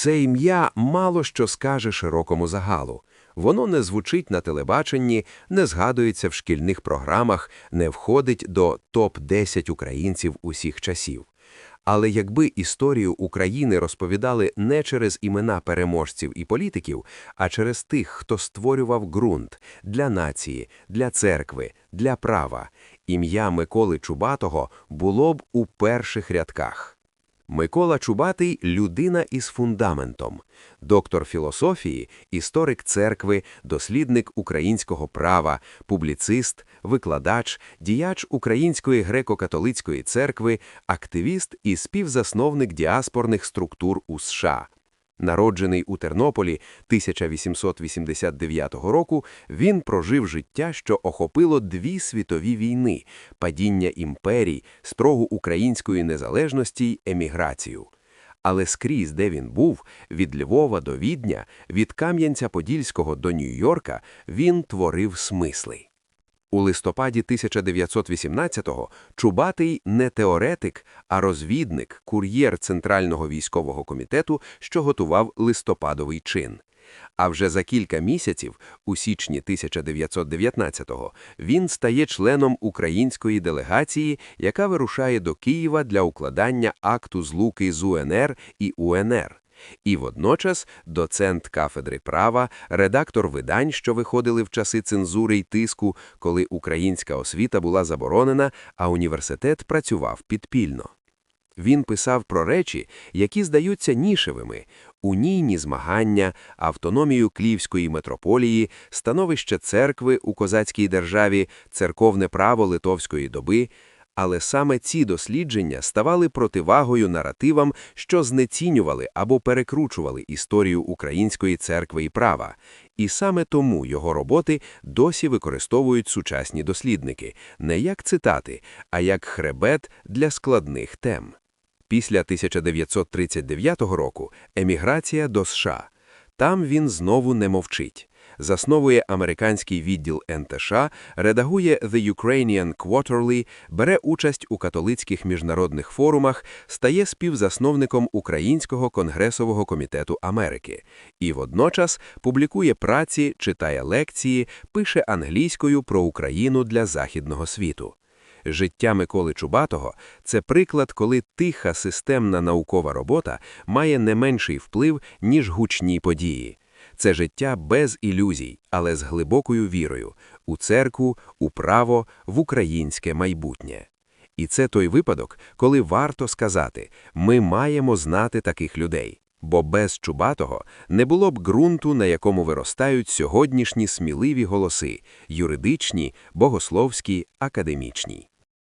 Це ім'я мало що скаже широкому загалу. Воно не звучить на телебаченні, не згадується в шкільних програмах, не входить до топ-10 українців усіх часів. Але якби історію України розповідали не через імена переможців і політиків, а через тих, хто створював ґрунт для нації, для церкви, для права, ім'я Миколи Чубатого було б у перших рядках. Микола Чубатий людина із фундаментом, доктор філософії, історик церкви, дослідник українського права, публіцист, викладач, діяч Української греко-католицької церкви, активіст і співзасновник діаспорних структур у США. Народжений у Тернополі 1889 року, він прожив життя, що охопило дві світові війни, падіння імперій, спрогу української незалежності й еміграцію. Але скрізь, де він був, від Львова до Відня, від Кам'янця-Подільського до Нью-Йорка, він творив смисли. У листопаді 1918-го Чубатий не теоретик, а розвідник, кур'єр Центрального військового комітету, що готував листопадовий чин. А вже за кілька місяців, у січні 1919-го, він стає членом української делегації, яка вирушає до Києва для укладання акту злуки з УНР і УНР. І водночас доцент кафедри права, редактор видань, що виходили в часи цензури й тиску, коли українська освіта була заборонена, а університет працював підпільно. Він писав про речі, які здаються нішевими, унійні змагання, автономію Київської митрополії, становище церкви у козацькій державі, церковне право литовської доби – але саме ці дослідження ставали противагою наративам, що знецінювали або перекручували історію української церкви і права, і саме тому його роботи досі використовують сучасні дослідники не як цитати, а як хребет для складних тем. Після 1939 року еміграція до США. Там він знову не мовчить засновує американський відділ НТШ, редагує The Ukrainian Quarterly, бере участь у католицьких міжнародних форумах, стає співзасновником Українського конгресового комітету Америки і водночас публікує праці, читає лекції, пише англійською про Україну для західного світу. Життя Миколи Чубатого це приклад, коли тиха системна наукова робота має не менший вплив, ніж гучні події. Це життя без ілюзій, але з глибокою вірою у церкву, у право, в українське майбутнє. І це той випадок, коли варто сказати, ми маємо знати таких людей, бо без Чубатого не було б ґрунту, на якому виростають сьогоднішні сміливі голоси юридичні, богословські, академічні.